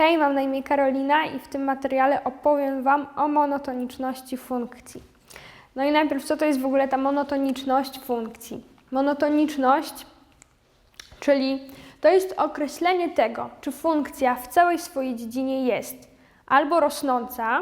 Hej, mam na imię Karolina i w tym materiale opowiem Wam o monotoniczności funkcji. No i najpierw, co to jest w ogóle ta monotoniczność funkcji? Monotoniczność, czyli to jest określenie tego, czy funkcja w całej swojej dziedzinie jest albo rosnąca,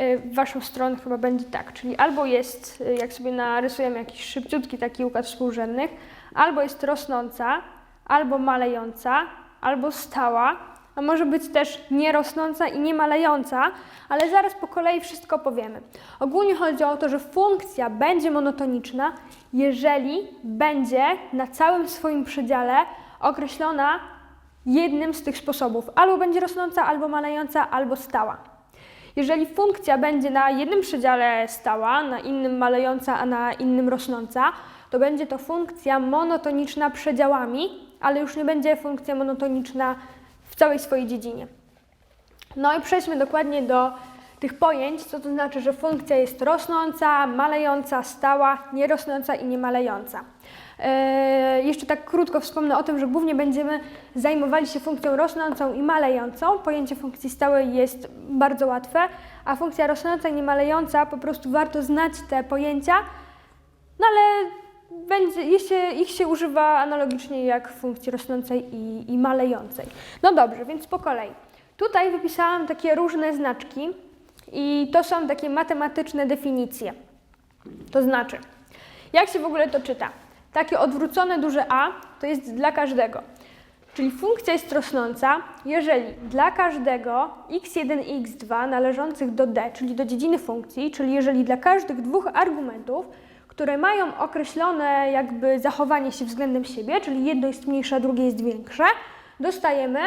y, w Waszą stronę chyba będzie tak, czyli albo jest, y, jak sobie narysujemy jakiś szybciutki taki układ współrzędnych, albo jest rosnąca, albo malejąca, albo stała, a może być też nierosnąca i nie malejąca, ale zaraz po kolei wszystko powiemy. Ogólnie chodzi o to, że funkcja będzie monotoniczna, jeżeli będzie na całym swoim przedziale określona jednym z tych sposobów. Albo będzie rosnąca, albo malejąca, albo stała. Jeżeli funkcja będzie na jednym przedziale stała, na innym malejąca, a na innym rosnąca, to będzie to funkcja monotoniczna przedziałami, ale już nie będzie funkcja monotoniczna w całej swojej dziedzinie. No i przejdźmy dokładnie do tych pojęć, co to znaczy, że funkcja jest rosnąca, malejąca, stała, nierosnąca i niemalejąca. Yy, jeszcze tak krótko wspomnę o tym, że głównie będziemy zajmowali się funkcją rosnącą i malejącą. Pojęcie funkcji stałej jest bardzo łatwe, a funkcja rosnąca i niemalejąca, po prostu warto znać te pojęcia, no ale będzie, ich, się, ich się używa analogicznie jak funkcji rosnącej i, i malejącej. No dobrze, więc po kolei. Tutaj wypisałam takie różne znaczki i to są takie matematyczne definicje. To znaczy, jak się w ogóle to czyta? Takie odwrócone duże A to jest dla każdego. Czyli funkcja jest rosnąca, jeżeli dla każdego x1 i x2 należących do d, czyli do dziedziny funkcji, czyli jeżeli dla każdych dwóch argumentów, które mają określone jakby zachowanie się względem siebie, czyli jedno jest mniejsze, a drugie jest większe, dostajemy,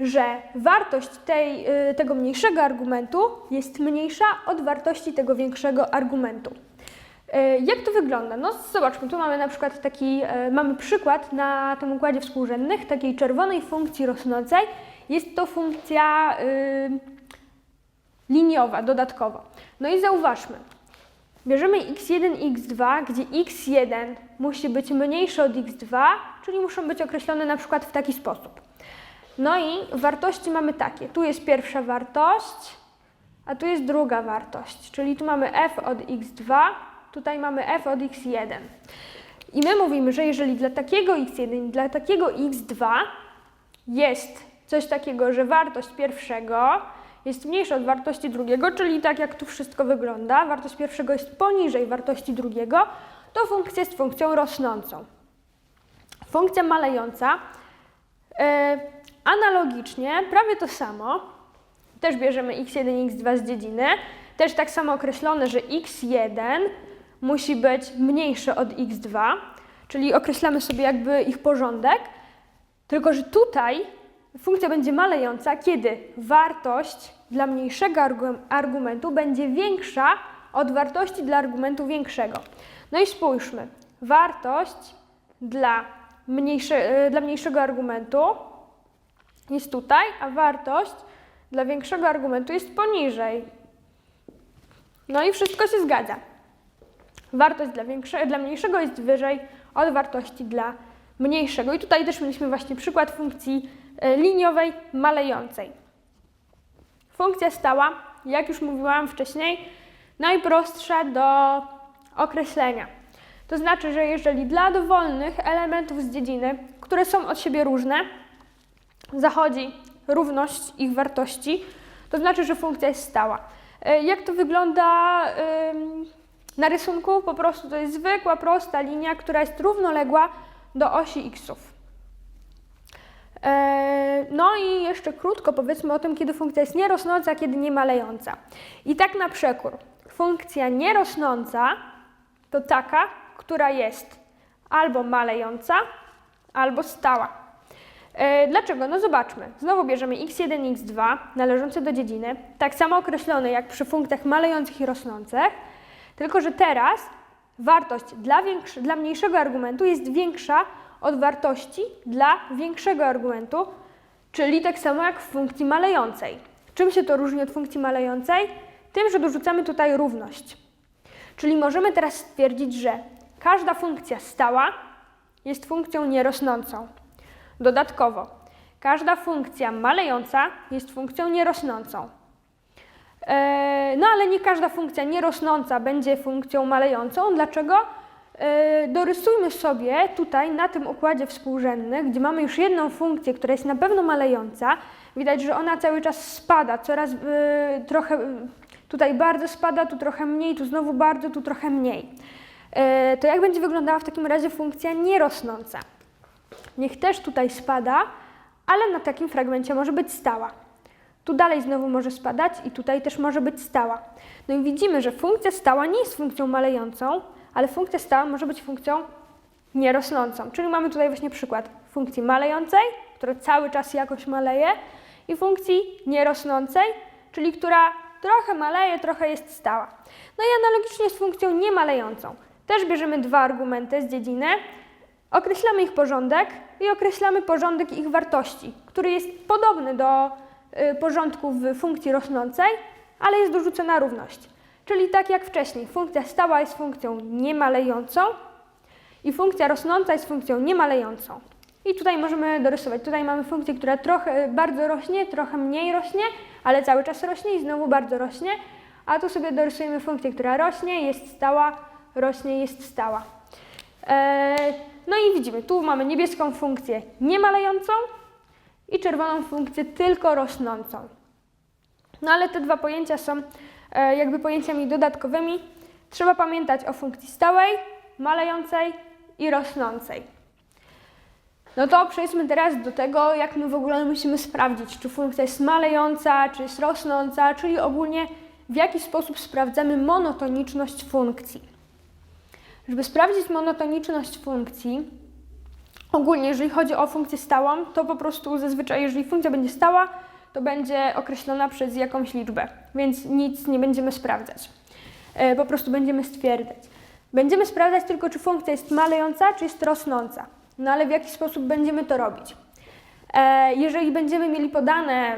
że wartość tej, y, tego mniejszego argumentu jest mniejsza od wartości tego większego argumentu. Y, Jak to wygląda? No zobaczmy, tu mamy na przykład taki, y, mamy przykład na tym układzie współrzędnych takiej czerwonej funkcji rosnącej. Jest to funkcja y, liniowa, dodatkowo. No i zauważmy, bierzemy x1 i x2, gdzie x1 musi być mniejsze od x2, czyli muszą być określone na przykład w taki sposób. No i wartości mamy takie, tu jest pierwsza wartość, a tu jest druga wartość, czyli tu mamy f od x2, tutaj mamy f od x1. I my mówimy, że jeżeli dla takiego x1 i dla takiego x2 jest coś takiego, że wartość pierwszego jest mniejsza od wartości drugiego, czyli tak jak tu wszystko wygląda, wartość pierwszego jest poniżej wartości drugiego, to funkcja jest funkcją rosnącą. Funkcja malejąca e, analogicznie, prawie to samo, też bierzemy x1 i x2 z dziedziny, też tak samo określone, że x1 musi być mniejsze od x2, czyli określamy sobie jakby ich porządek, tylko że tutaj funkcja będzie malejąca, kiedy wartość dla mniejszego argu- argumentu będzie większa od wartości dla argumentu większego. No i spójrzmy, wartość dla, mniejsze, y, dla mniejszego argumentu jest tutaj, a wartość dla większego argumentu jest poniżej. No i wszystko się zgadza. Wartość dla, większe, dla mniejszego jest wyżej od wartości dla mniejszego. I tutaj też mieliśmy właśnie przykład funkcji e, liniowej malejącej. Funkcja stała, jak już mówiłam wcześniej, najprostsza do określenia. To znaczy, że jeżeli dla dowolnych elementów z dziedziny, które są od siebie różne, zachodzi równość ich wartości, to znaczy, że funkcja jest stała. E, Jak to wygląda na rysunku? Po prostu to jest zwykła, prosta linia, która jest równoległa do osi xów. E, No i jeszcze krótko powiedzmy o tym, kiedy funkcja jest nierosnąca, a kiedy nie malejąca. I tak na przekór. Funkcja nierosnąca to taka, która jest albo malejąca, albo stała. E, Dlaczego? No zobaczmy. Znowu bierzemy x1 i x2 należące do dziedziny, tak samo określone jak przy funkcjach malejących i rosnących, tylko że teraz wartość dla, dla mniejszego argumentu jest większa od wartości dla większego argumentu, czyli tak samo jak w funkcji malejącej. Czym się to różni od funkcji malejącej? Tym, że dorzucamy tutaj równość. Czyli możemy teraz stwierdzić, że każda funkcja stała jest funkcją nierosnącą. Dodatkowo, każda funkcja malejąca jest funkcją nierosnącą. E, No ale nie każda funkcja nierosnąca będzie funkcją malejącą. Dlaczego? E, Dorysujmy sobie tutaj na tym układzie współrzędnych, gdzie mamy już jedną funkcję, która jest na pewno malejąca. Widać, że ona cały czas spada, coraz e, trochę e, tutaj bardzo spada, tu trochę mniej, tu znowu bardzo, tu trochę mniej. To jak będzie wyglądała w takim razie funkcja nierosnąca? Niech też tutaj spada, ale na takim fragmencie może być stała. Tu dalej znowu może spadać i tutaj też może być stała. No i widzimy, że funkcja stała nie jest funkcją malejącą, ale funkcja stała może być funkcją nierosnącą. Czyli mamy tutaj właśnie przykład funkcji malejącej, która cały czas jakoś maleje i funkcji nierosnącej, czyli która trochę maleje, trochę jest stała. No i analogicznie z funkcją niemalejącą. Też bierzemy dwa argumenty z dziedziny, określamy ich porządek i określamy porządek ich wartości, który jest podobny do y, porządku w funkcji rosnącej, ale jest dorzucona równość. Czyli tak jak wcześniej, funkcja stała jest funkcją niemalejącą i funkcja rosnąca jest funkcją niemalejącą. I tutaj możemy dorysować. Tutaj mamy funkcję, która trochę bardzo rośnie, trochę mniej rośnie, ale cały czas rośnie i znowu bardzo rośnie. A tu sobie dorysujemy funkcję, która rośnie, jest stała, rośnie, jest stała. Eee, no i widzimy, tu mamy niebieską funkcję niemalejącą i czerwoną funkcję tylko rosnącą. No ale te dwa pojęcia są e, jakby pojęciami dodatkowymi. Trzeba pamiętać o funkcji stałej, malejącej i rosnącej. No to przejdźmy teraz do tego, jak my w ogóle musimy sprawdzić, czy funkcja jest malejąca, czy jest rosnąca, czyli ogólnie w jaki sposób sprawdzamy monotoniczność funkcji. Żeby sprawdzić monotoniczność funkcji, ogólnie jeżeli chodzi o funkcję stałą, to po prostu zazwyczaj jeżeli funkcja będzie stała, to będzie określona przez jakąś liczbę, więc nic nie będziemy sprawdzać. E, Po prostu będziemy stwierdzać. Będziemy sprawdzać tylko, czy funkcja jest malejąca, czy jest rosnąca. No ale w jaki sposób będziemy to robić? E, Jeżeli będziemy mieli podane,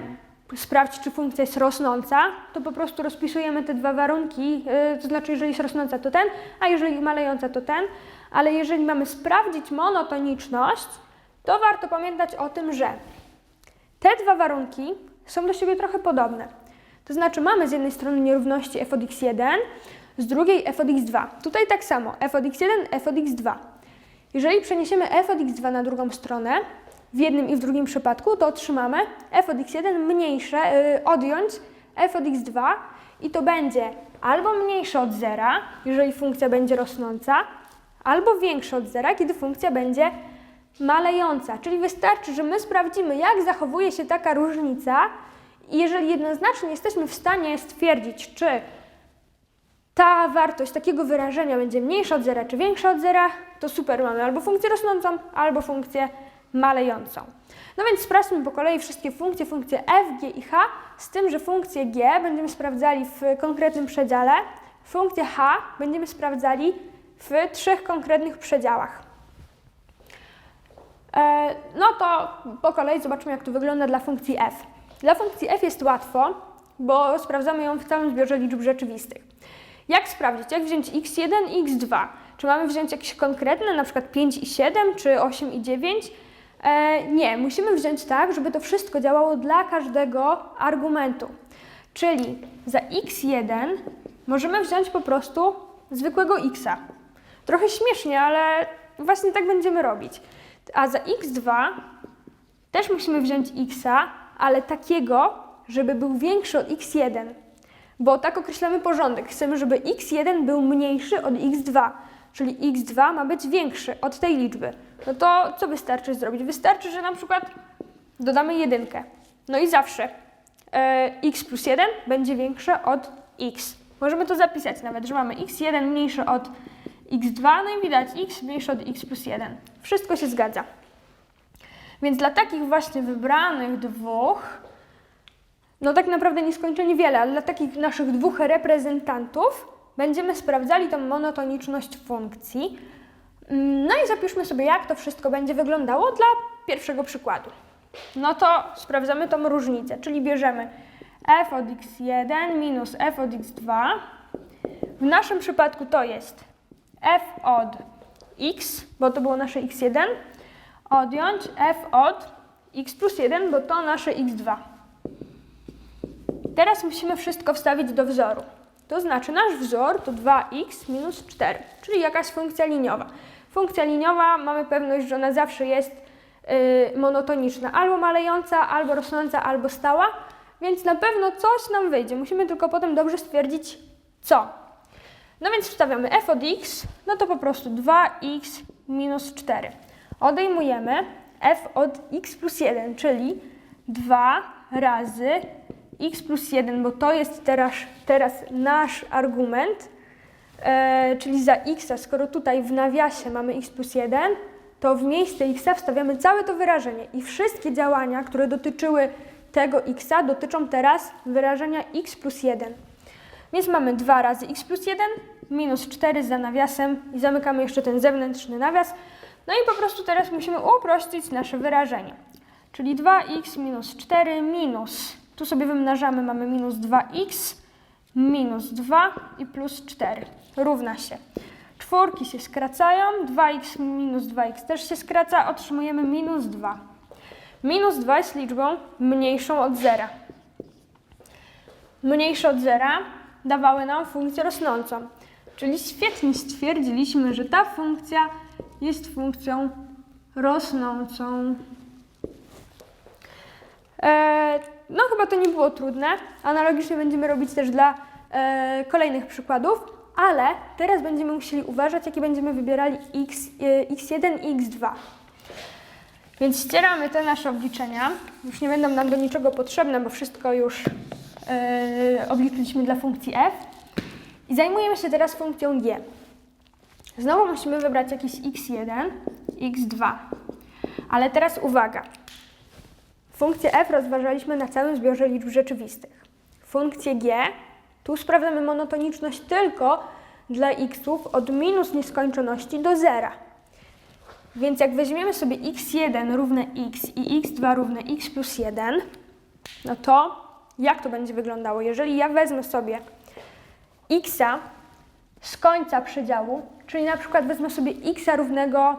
sprawdź, czy funkcja jest rosnąca, to po prostu rozpisujemy te dwa warunki, e, to znaczy, jeżeli jest rosnąca, to ten, a jeżeli malejąca, to ten. Ale jeżeli mamy sprawdzić monotoniczność, to warto pamiętać o tym, że te dwa warunki są do siebie trochę podobne. To znaczy mamy z jednej strony nierówności f od x1, z drugiej f od x2. Tutaj tak samo, f od x1, f od x2. Jeżeli przeniesiemy f od x2 na drugą stronę, w jednym i w drugim przypadku, to otrzymamy f od x1 mniejsze, yy, odjąć f od x2 i to będzie albo mniejsze od zera, jeżeli funkcja będzie rosnąca, albo większe od zera, kiedy funkcja będzie malejąca. Czyli wystarczy, że my sprawdzimy, jak zachowuje się taka różnica i jeżeli jednoznacznie jesteśmy w stanie stwierdzić, czy ta wartość takiego wyrażenia będzie mniejsza od zera czy większa od zera, to super, mamy albo funkcję rosnącą, albo funkcję malejącą. No więc sprawdźmy po kolei wszystkie funkcje, funkcje f, g i h, z tym, że funkcję g będziemy sprawdzali w konkretnym przedziale, funkcję h będziemy sprawdzali w trzech konkretnych przedziałach. E, No to po kolei zobaczmy, jak to wygląda dla funkcji f. Dla funkcji f jest łatwo, bo sprawdzamy ją w całym zbiorze liczb rzeczywistych. Jak sprawdzić? Jak wziąć x1 i x2? Czy mamy wziąć jakieś konkretne, na przykład 5 i 7, czy 8 i 9? E, nie, musimy wziąć tak, żeby to wszystko działało dla każdego argumentu. Czyli za x1 możemy wziąć po prostu zwykłego xa. Trochę śmiesznie, ale właśnie tak będziemy robić. A za x2 też musimy wziąć xa, ale takiego, żeby był większy od x1. Bo tak określamy porządek. Chcemy, żeby x1 był mniejszy od x2, czyli x2 ma być większy od tej liczby. No to co wystarczy zrobić? Wystarczy, że na przykład dodamy jedynkę. No i zawsze e, x plus 1 będzie większe od x. Możemy to zapisać nawet, że mamy x1 mniejsze od x2, no i widać x mniejsze od x plus 1. Wszystko się zgadza. Więc dla takich właśnie wybranych dwóch, no tak naprawdę nieskończenie wiele, ale dla takich naszych dwóch reprezentantów będziemy sprawdzali tą monotoniczność funkcji. Mm, No i zapiszmy sobie, jak to wszystko będzie wyglądało dla pierwszego przykładu. No to sprawdzamy tą różnicę, czyli bierzemy f od x1 minus f od x2. W naszym przypadku to jest f od x, bo to było nasze x1, odjąć f od x plus 1, bo to nasze x2. Teraz musimy wszystko wstawić do wzoru. To znaczy nasz wzór to 2x minus 4, czyli jakaś funkcja liniowa. Funkcja liniowa, mamy pewność, że ona zawsze jest yy, monotoniczna, albo malejąca, albo rosnąca, albo stała, więc na pewno coś nam wyjdzie. Musimy tylko potem dobrze stwierdzić co. No więc wstawiamy f od x, no to po prostu 2x minus 4. Odejmujemy f od x plus 1, czyli 2 razy x plus 1, bo to jest teraz, teraz nasz argument, e, czyli za x, skoro tutaj w nawiasie mamy x plus 1, to w miejsce x wstawiamy całe to wyrażenie i wszystkie działania, które dotyczyły tego x, dotyczą teraz wyrażenia x plus 1. Więc mamy 2 razy x plus 1 minus 4 za nawiasem i zamykamy jeszcze ten zewnętrzny nawias. No i po prostu teraz musimy uprościć nasze wyrażenie. Czyli 2x minus 4 minus, tu sobie wymnażamy, mamy minus 2x minus 2 i plus 4 równa się. Czwórki się skracają, 2x minus 2x też się skraca, otrzymujemy minus 2. Minus 2 jest liczbą mniejszą od zera. Mniejsze od zera dawały nam funkcję rosnącą. Czyli świetnie stwierdziliśmy, że ta funkcja jest funkcją rosnącą. E, no chyba to nie było trudne. Analogicznie będziemy robić też dla e, kolejnych przykładów, ale teraz będziemy musieli uważać, jakie będziemy wybierali x, e, x1 i x2. Więc ścieramy te nasze obliczenia. Już nie będą nam do niczego potrzebne, bo wszystko już obliczyliśmy dla funkcji f. I zajmujemy się teraz funkcją g. Znowu musimy wybrać jakiś x1, x2. Ale teraz uwaga. Funkcję f rozważaliśmy na całym zbiorze liczb rzeczywistych. Funkcję g, tu sprawdzamy monotoniczność tylko dla xów od minus nieskończoności do zera. Więc jak weźmiemy sobie x1 równe x i x2 równe x plus 1, no to jak to będzie wyglądało? Jeżeli ja wezmę sobie xa z końca przedziału, czyli na przykład wezmę sobie x równego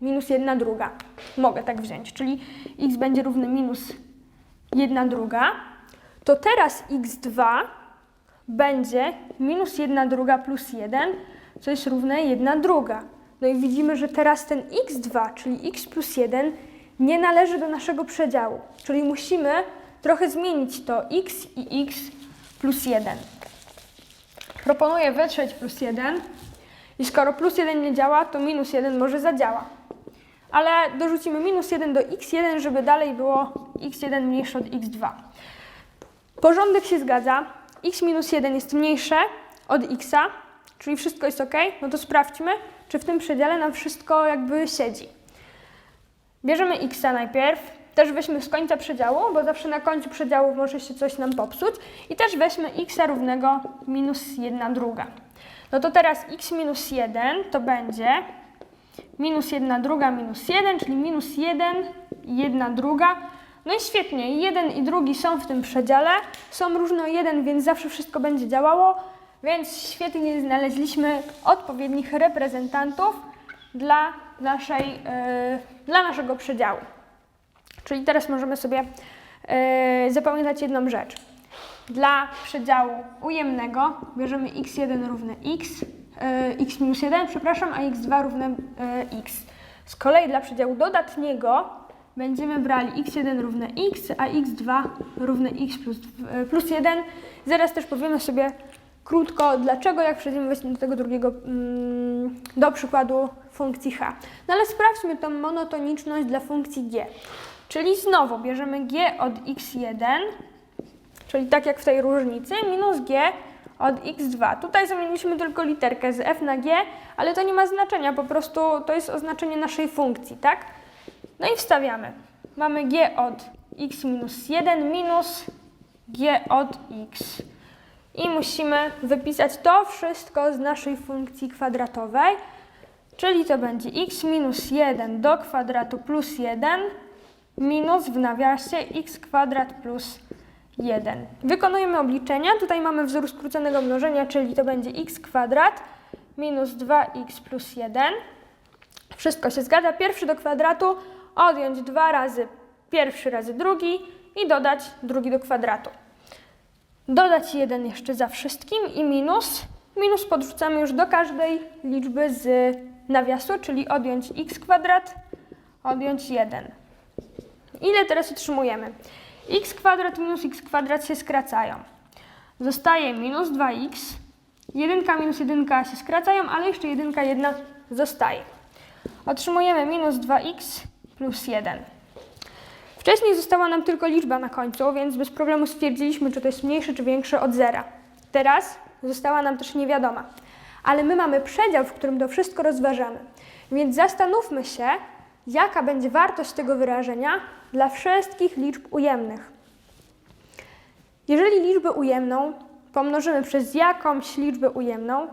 minus 1 druga. Mogę tak wziąć, czyli x będzie równy minus 1 druga, to teraz x2 będzie minus 1 druga plus 1, co jest równe 1 druga. No i widzimy, że teraz ten x2, czyli x plus 1, nie należy do naszego przedziału. Czyli musimy trochę zmienić to x i x plus 1. Proponuję wytrzeć plus 1 i skoro plus 1 nie działa, to minus 1 może zadziała. Ale dorzucimy minus 1 do x1, żeby dalej było x1 mniejsze od x2. Porządek się zgadza. x minus 1 jest mniejsze od x, czyli wszystko jest ok. No to sprawdźmy, czy w tym przedziale nam wszystko jakby siedzi. Bierzemy x najpierw, też weźmy z końca przedziału, bo zawsze na końcu przedziału może się coś nam popsuć. I też weźmy x równego minus 1 druga. No to teraz x minus 1 to będzie minus 1 druga minus 1, czyli minus 1 i 1 druga. No i świetnie, jeden i drugi są w tym przedziale, są różne o jeden, więc zawsze wszystko będzie działało, więc świetnie znaleźliśmy odpowiednich reprezentantów dla, naszej, yy, dla naszego przedziału. Czyli teraz możemy sobie yy, zapamiętać jedną rzecz. Dla przedziału ujemnego bierzemy x1 równe x, yy, x minus 1, przepraszam, a x2 równe yy, x. Z kolei dla przedziału dodatniego będziemy brali x1 równe x, a x2 równe x plus, yy, plus 1. Zaraz też powiemy sobie krótko, dlaczego, jak przejdziemy właśnie do tego drugiego, mm, do przykładu funkcji h. No ale sprawdźmy tą monotoniczność dla funkcji g. Czyli znowu bierzemy g od x1, czyli tak jak w tej różnicy, minus g od x2. Tutaj zamieniliśmy tylko literkę z f na g, ale to nie ma znaczenia, po prostu to jest oznaczenie naszej funkcji, tak? No i wstawiamy. Mamy g od x minus 1 minus g od x. I musimy wypisać to wszystko z naszej funkcji kwadratowej, czyli to będzie x minus 1 do kwadratu plus 1 minus w nawiasie x kwadrat plus 1. Wykonujemy obliczenia. Tutaj mamy wzór skróconego mnożenia, czyli to będzie x kwadrat minus 2x plus 1. Wszystko się zgadza. Pierwszy do kwadratu odjąć 2 razy pierwszy razy drugi i dodać drugi do kwadratu. Dodać 1 jeszcze za wszystkim i minus. Minus podrzucamy już do każdej liczby z nawiasu, czyli odjąć x kwadrat, odjąć 1. Ile teraz otrzymujemy? X kwadrat minus x kwadrat się skracają. Zostaje minus 2x. 1 minus 1 się skracają, ale jeszcze 1 jedna zostaje. Otrzymujemy minus 2x plus 1. Wcześniej została nam tylko liczba na końcu, więc bez problemu stwierdziliśmy, czy to jest mniejsze czy większe od zera. Teraz została nam też niewiadoma. Ale my mamy przedział, w którym to wszystko rozważamy. Więc zastanówmy się, jaka będzie wartość tego wyrażenia dla wszystkich liczb ujemnych. Jeżeli liczbę ujemną pomnożymy przez jakąś liczbę ujemną,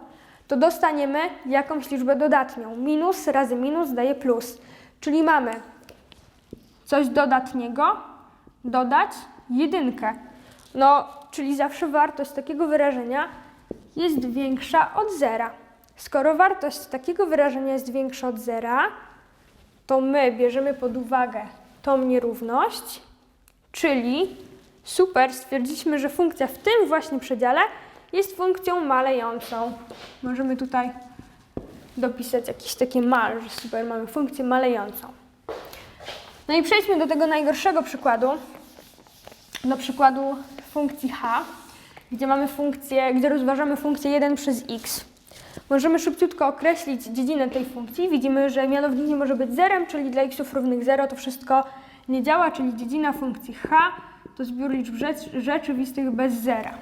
to dostaniemy jakąś liczbę dodatnią. Minus razy minus daje plus. Czyli mamy coś dodatniego, dodać jedynkę. No, czyli zawsze wartość takiego wyrażenia jest większa od zera. Skoro wartość takiego wyrażenia jest większa od zera, to my bierzemy pod uwagę tą nierówność, czyli super, stwierdziliśmy, że funkcja w tym właśnie przedziale jest funkcją malejącą. Możemy tutaj dopisać jakieś takie mal, że super, mamy funkcję malejącą. No i przejdźmy do tego najgorszego przykładu, do przykładu funkcji h, gdzie mamy funkcję, gdzie rozważamy funkcję 1 przez x. Możemy szybciutko określić dziedzinę tej funkcji. Widzimy, że mianownik nie może być zerem, czyli dla xów równych 0 to wszystko nie działa, czyli dziedzina funkcji h to zbiór liczb rzecz, rzeczywistych bez zera.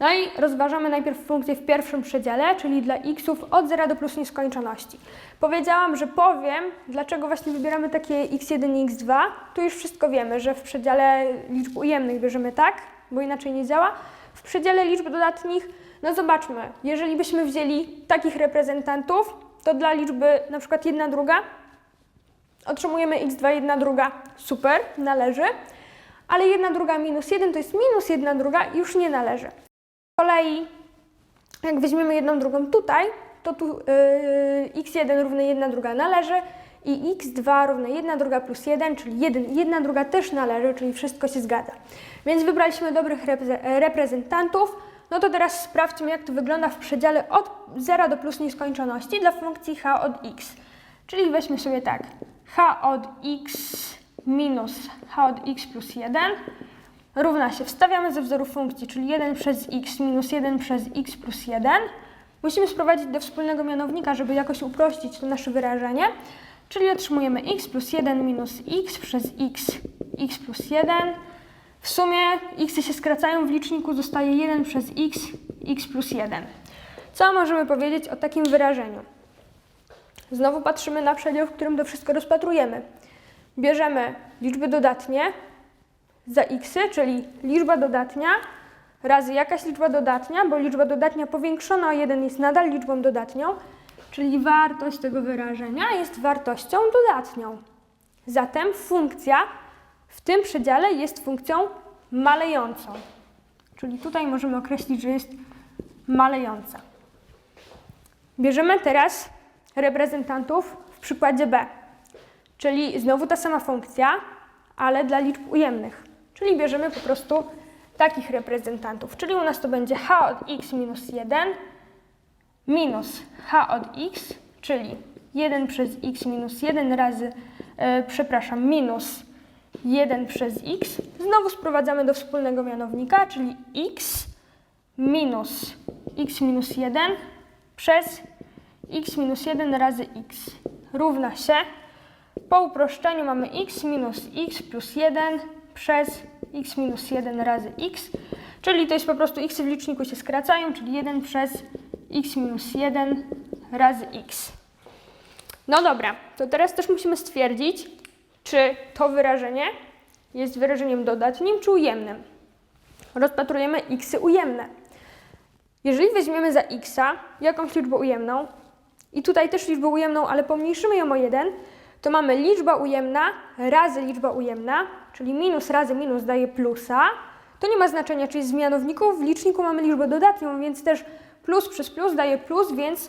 No i rozważamy najpierw funkcję w pierwszym przedziale, czyli dla xów od 0 do plus nieskończoności. Powiedziałam, że powiem, dlaczego właśnie wybieramy takie x1 i x2. Tu już wszystko wiemy, że w przedziale liczb ujemnych bierzemy tak, bo inaczej nie działa. W przedziale liczb dodatnich, no zobaczmy, jeżeli byśmy wzięli takich reprezentantów, to dla liczby na przykład 1 druga otrzymujemy x2, 1 druga, super, należy, ale 1 druga minus 1 to jest minus 1 druga i już nie należy. Z kolei, jak weźmiemy jedną drugą tutaj, to tu yy, x1 równe 1 druga należy i x2 równe 1 druga plus 1, czyli 1, 1 druga też należy, czyli wszystko się zgadza. Więc wybraliśmy dobrych repre reprezentantów. No to teraz sprawdźmy, jak to wygląda w przedziale od 0 do plus nieskończoności dla funkcji h od x. Czyli weźmy sobie tak, h od x minus h od x plus 1 równa się, wstawiamy ze wzoru funkcji, czyli 1 przez x minus 1 przez x plus 1. Musimy sprowadzić do wspólnego mianownika, żeby jakoś uprościć to nasze wyrażenie. Czyli otrzymujemy x plus 1 minus x przez x, x plus 1. W sumie x się skracają w liczniku, zostaje 1 przez x, x plus 1. Co możemy powiedzieć o takim wyrażeniu? Znowu patrzymy na przedział, w którym to wszystko rozpatrujemy. Bierzemy liczby dodatnie, za x, czyli liczba dodatnia razy jakaś liczba dodatnia, bo liczba dodatnia powiększona o 1 jest nadal liczbą dodatnią, czyli wartość tego wyrażenia jest wartością dodatnią. Zatem funkcja w tym przedziale jest funkcją malejącą. Czyli tutaj możemy określić, że jest malejąca. Bierzemy teraz reprezentantów w przykładzie b, czyli znowu ta sama funkcja, ale dla liczb ujemnych. Czyli bierzemy po prostu takich reprezentantów. Czyli u nas to będzie h od x minus 1 minus h od x, czyli 1 przez x minus 1 razy, e, przepraszam, minus 1 przez x. Znowu sprowadzamy do wspólnego mianownika, czyli x minus x minus 1 przez x minus 1 razy x równa się. Po uproszczeniu mamy x minus x plus 1 przez x minus 1 razy x, czyli to jest po prostu x w liczniku się skracają, czyli 1 przez x minus 1 razy x. No dobra, to teraz też musimy stwierdzić, czy to wyrażenie jest wyrażeniem dodatnim czy ujemnym. Rozpatrujemy xy ujemne. Jeżeli weźmiemy za x jakąś liczbę ujemną i tutaj też liczbę ujemną, ale pomniejszymy ją o 1, to mamy liczba ujemna razy liczba ujemna, czyli minus razy minus daje plusa. To nie ma znaczenia, czyli z mianowników w liczniku mamy liczbę dodatnią, więc też plus przez plus daje plus, więc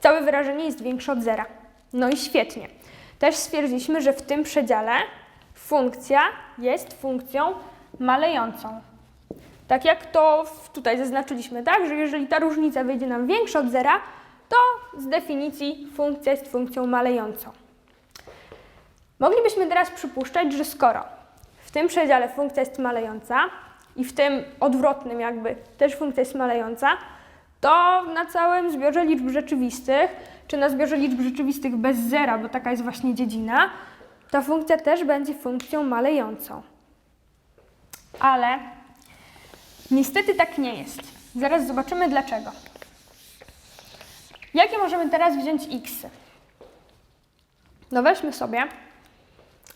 całe wyrażenie jest większe od zera. No i świetnie. Też stwierdziliśmy, że w tym przedziale funkcja jest funkcją malejącą. Tak jak to tutaj zaznaczyliśmy, tak? Że jeżeli ta różnica wyjdzie nam większa od zera, to z definicji funkcja jest funkcją malejącą. Moglibyśmy teraz przypuszczać, że skoro w tym przedziale funkcja jest malejąca i w tym odwrotnym jakby też funkcja jest malejąca, to na całym zbiorze liczb rzeczywistych, czy na zbiorze liczb rzeczywistych bez zera, bo taka jest właśnie dziedzina, ta funkcja też będzie funkcją malejącą. Ale niestety tak nie jest. Zaraz zobaczymy dlaczego. Jakie możemy teraz wziąć x? No weźmy sobie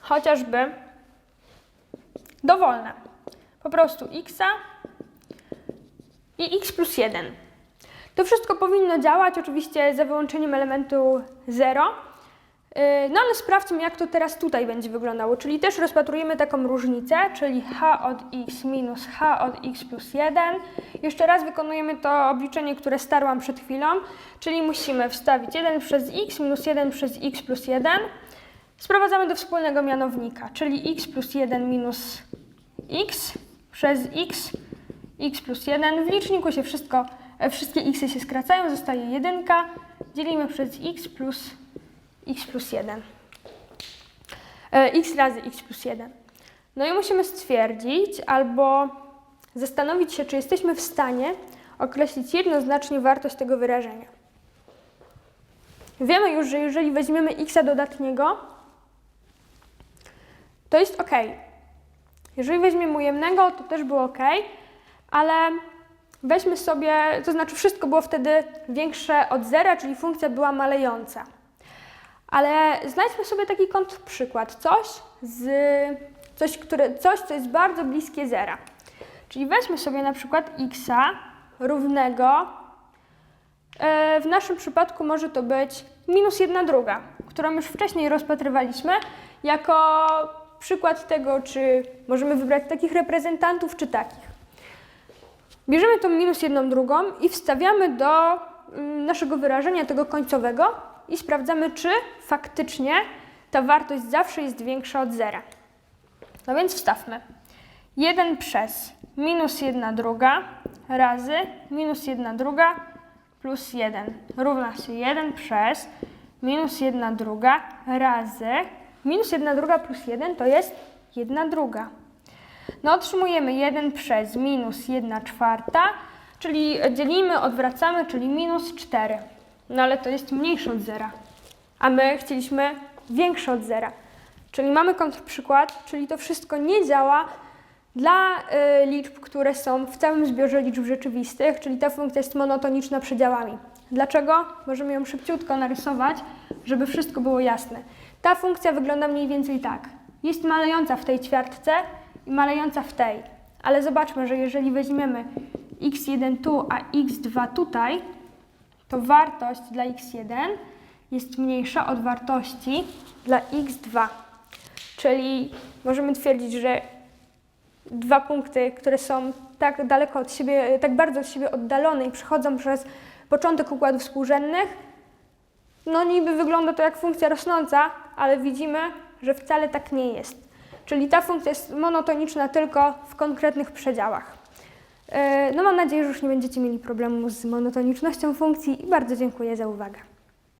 chociażby dowolne. Po prostu x i x plus 1. To wszystko powinno działać, oczywiście za wyłączeniem elementu 0. Yy, No ale sprawdźmy, jak to teraz tutaj będzie wyglądało. Czyli też rozpatrujemy taką różnicę, czyli h od x minus h od x plus 1. Jeszcze raz wykonujemy to obliczenie, które starłam przed chwilą, czyli musimy wstawić 1 przez x minus 1 przez x plus 1. Sprowadzamy do wspólnego mianownika, czyli x plus 1 minus x przez x, x plus 1. W liczniku się wszystko, wszystkie xy się skracają, zostaje 1. Dzielimy przez x plus x plus 1. E, x razy x plus 1. No i musimy stwierdzić albo zastanowić się, czy jesteśmy w stanie określić jednoznacznie wartość tego wyrażenia. Wiemy już, że jeżeli weźmiemy x dodatniego, to jest ok. Jeżeli weźmiemy ujemnego, to też było ok, ale weźmy sobie, to znaczy wszystko było wtedy większe od zera, czyli funkcja była malejąca. Ale znajdźmy sobie taki kontrprzykład, coś, z, coś, które, coś, co jest bardzo bliskie zera. Czyli weźmy sobie na przykład x równego, e, w naszym przypadku może to być minus 1 druga, którą już wcześniej rozpatrywaliśmy jako przykład tego, czy możemy wybrać takich reprezentantów, czy takich. Bierzemy tą minus jedną drugą i wstawiamy do mm, naszego wyrażenia tego końcowego i sprawdzamy, czy faktycznie ta wartość zawsze jest większa od zera. No więc wstawmy. 1 przez minus 1 druga razy minus 1 druga plus 1 równa się 1 przez minus 1 druga razy minus 1 druga plus 1 to jest 1 druga. No otrzymujemy 1 przez minus 1 czwarta, czyli dzielimy, odwracamy, czyli minus 4. No ale to jest mniejsze od zera, a my chcieliśmy większe od zera. Czyli mamy kontrprzykład, czyli to wszystko nie działa dla y, liczb, które są w całym zbiorze liczb rzeczywistych, czyli ta funkcja jest monotoniczna przedziałami. Dlaczego? Możemy ją szybciutko narysować, żeby wszystko było jasne. Ta funkcja wygląda mniej więcej tak. Jest malejąca w tej ćwiartce i malejąca w tej. Ale zobaczmy, że jeżeli weźmiemy x1 tu, a x2 tutaj, to wartość dla x1 jest mniejsza od wartości dla x2. Czyli możemy twierdzić, że dwa punkty, które są tak daleko od siebie, tak bardzo od siebie oddalone i przechodzą przez początek układów współrzędnych, no niby wygląda to jak funkcja rosnąca, ale widzimy, że wcale tak nie jest. Czyli ta funkcja jest monotoniczna tylko w konkretnych przedziałach. Yy, No mam nadzieję, że już nie będziecie mieli problemu z monotonicznością funkcji i bardzo dziękuję za uwagę.